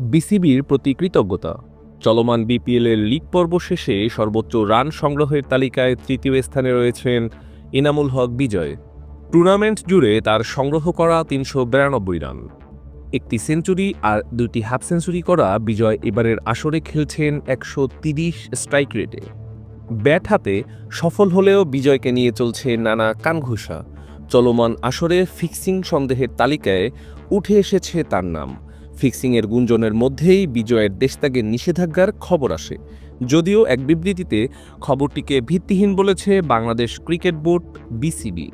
বিসিবির প্রতি কৃতজ্ঞতা। চলমান বিপিএলের লিগ পর্ব শেষে সর্বোচ্চ রান সংগ্রহের তালিকায় তৃতীয় স্থানে রয়েছেন ইনামুল হক বিজয়। টুর্নামেন্ট জুড়ে তার সংগ্রহ করা তিনশো বিরানব্বই রান। একটি সেঞ্চুরি আর দুটি হাফ সেঞ্চুরি করা বিজয় এবারের আসরে খেলছেন একশো তিরিশ স্ট্রাইক রেটে। ব্যাট হাতে সফল হলেও বিজয়কে নিয়ে চলছে নানা কানঘুষা। চলমান আসরে ফিক্সিং সন্দেহের তালিকায় উঠে এসেছে তার নাম। ফিক্সিংয়ের গুঞ্জনের মধ্যেই বিজয়ের দেশত্যাগের নিষেধাজ্ঞার খবর আসে। যদিও এক বিবৃতিতে খবরটিকে ভিত্তিহীন বলেছে বাংলাদেশ ক্রিকেট বোর্ড বিসিবি।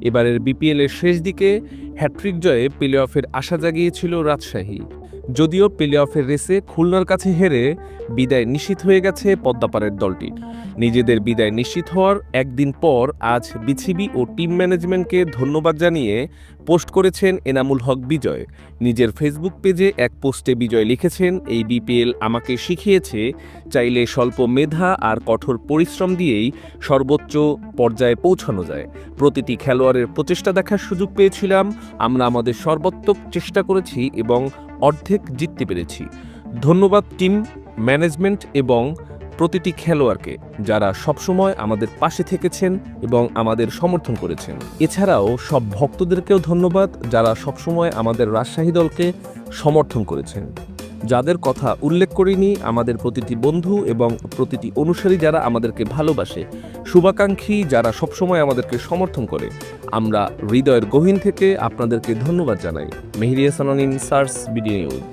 এবারের বিপিএলের শেষ দিকে হ্যাট্রিক জয়ে প্লে অফের আশা জাগিয়েছিল রাজশাহী। যদিও প্লে অফের রেসে খুলনার কাছে হেরে বিদায় নিশ্চিত হয়ে গেছে পদ্মাপাড়ের দলটি। নিজেদের বিদায় নিশ্চিত হওয়ার একদিন পর আজ বিসিবি ও টিম ম্যানেজমেন্টকে ধন্যবাদ জানিয়ে পোস্ট করেছেন এনামুল হক বিজয়। নিজের ফেসবুক পেজে এক পোস্টে বিজয় লিখেছেন, এই বিপিএল আমাকে শিখিয়েছে, চাইলে স্বল্প মেধা আর কঠোর পরিশ্রম দিয়েই সর্বোচ্চ পর্যায়ে পৌঁছানো যায়। প্রতিটি খেলোয়াড়ের প্রচেষ্টা দেখার সুযোগ পেয়েছিলাম, আমরা আমাদের সর্বোত্তক চেষ্টা করেছি এবং অর্ধেক জিততে পেরেছি। ধন্যবাদ টিম, ম্যানেজমেন্ট এবং প্রতিটি খেলোয়াড়কে যারা সবসময় আমাদের পাশে থেকেছেন এবং আমাদের সমর্থন করেছেন। এছাড়াও সব ভক্তদেরকেও ধন্যবাদ যারা সবসময় আমাদের রাজশাহী দলকে সমর্থন করেছেন। যাদের কথা উল্লেখ করিনি, আমাদের প্রতিটি বন্ধু এবং প্রতিটি অনুসারী যারা আমাদেরকে ভালোবাসে শুভাকাঙ্ক্ষী যারা সবসময় আমাদেরকে সমর্থন করে, আমরা হৃদয়ের গহীন থেকে আপনাদেরকে ধন্যবাদ জানাই। মেহরিয়া সানানিন সার্স বিডি নিউজ